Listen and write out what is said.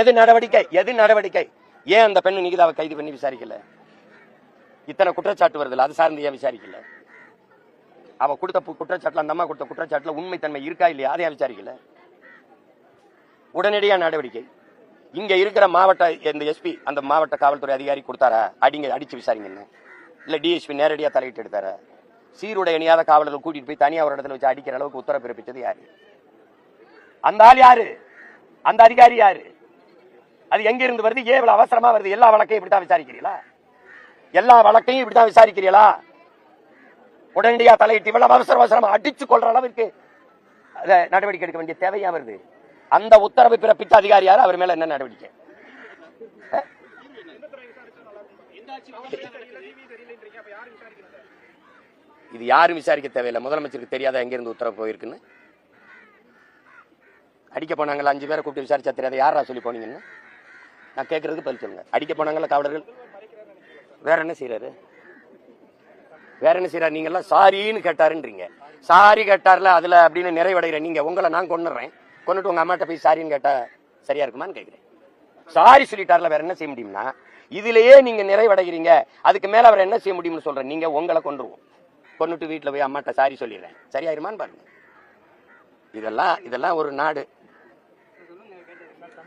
எது நடவடிக்கை? எது நடவடிக்கை? ஏன் அந்த பெண்ணு நிகிதாவை கைது பண்ணி விசாரிக்கல? இத்தனை குற்றச்சாட்டு வருதுல்ல அது சார்ந்து ஏன் விசாரிக்கல? அவ கொடுத்த குற்றச்சாட்டுல அந்த அம்மா கொடுத்த குற்றச்சாட்டுல உண்மைத்தன்மை இருக்கா இல்லையா? அதை விசாரிக்கல? உடனடியா நடவடிக்கை. இங்க இருக்கிற மாவட்ட இந்த எஸ்பி அந்த மாவட்ட காவல்துறை அதிகாரி கொடுத்தாரா? அடிங்க அடிச்சு விசாரிங்கன்னு. இல்ல டிஎஸ்பி நேரடியா தலையிட்டு எடுத்தாரா? சீருடைய அணியாத காவலர்கள் கூட்டிட்டு போய் தனியா ஒரு இடத்துல வச்சு அடிக்கிற அளவுக்கு உத்தரவு பிறப்பித்தது யாரு? அந்த ஆள் யாரு? அந்த அதிகாரி யாரு? அது எங்க இருந்து வருது? ஏன் இவ்வளவு அவசரமா வருது? எல்லா வழக்கையும் இப்படித்தான் விசாரிக்கிறீங்களா எல்லா வழக்கையும் இப்படித்தான் விசாரிக்கிறீங்களா உடனடியா தலையிட்டு இவ்வளவு அவசர அவசரமா அடிச்சு கொள்ற அளவிற்கு நடவடிக்கை எடுக்க வேண்டிய தேவையா வருது? அந்த உத்தரவை பிறப்பித்த அதிகாரி யாரு? அவர் மேல என்ன நடவடிக்கை? இது யாரும் விசாரிக்க தேவையில்லை. முதலமைச்சருக்கு தெரியாத எங்கிருந்து உத்தரவு போயிருக்குன்னு? அடிக்க போனாங்கல்ல அஞ்சு பேரை கூப்பிட்டு விசாரிச்சா தெரியாது. யாரா சொல்லி போனீங்கன்னு? நான் கேட்கறதுக்கு பதில் சொல்லுங்க. அடிக்க போனாங்கல்ல காவலர்கள்? வேற என்ன செய்யறாரு வேற என்ன செய்யறாரு நீங்க எல்லாம் சாரின்னு கேட்டாருன்றீங்க. சாரி கேட்டார்ல அதுல அப்படின்னு நிறைவடைகிற நீங்க உங்களை நான் கொண்டுறேன் கொண்டுட்டு உங்க அம்மாட்ட போய் சாரின்னு கேட்டா சரியா இருக்குமான்னு கேட்கிறேன் சாரி சொல்லிட்டார்ல வேற என்ன செய்ய முடியும்னா? இதுலயே நீங்க நிறைவடைகிறீங்க. அதுக்கு மேல அவர் என்ன செய்ய முடியும்னு சொல்றேன். நீங்க உங்களை கொண்டுருவோம் கொண்டுட்டு வீட்டுல போய் அம்மாட்ட சாரி சொல்லிடுறேன். சரியாயிருமான்னு பாருங்க. இதெல்லாம் இதெல்லாம் ஒரு நாடு.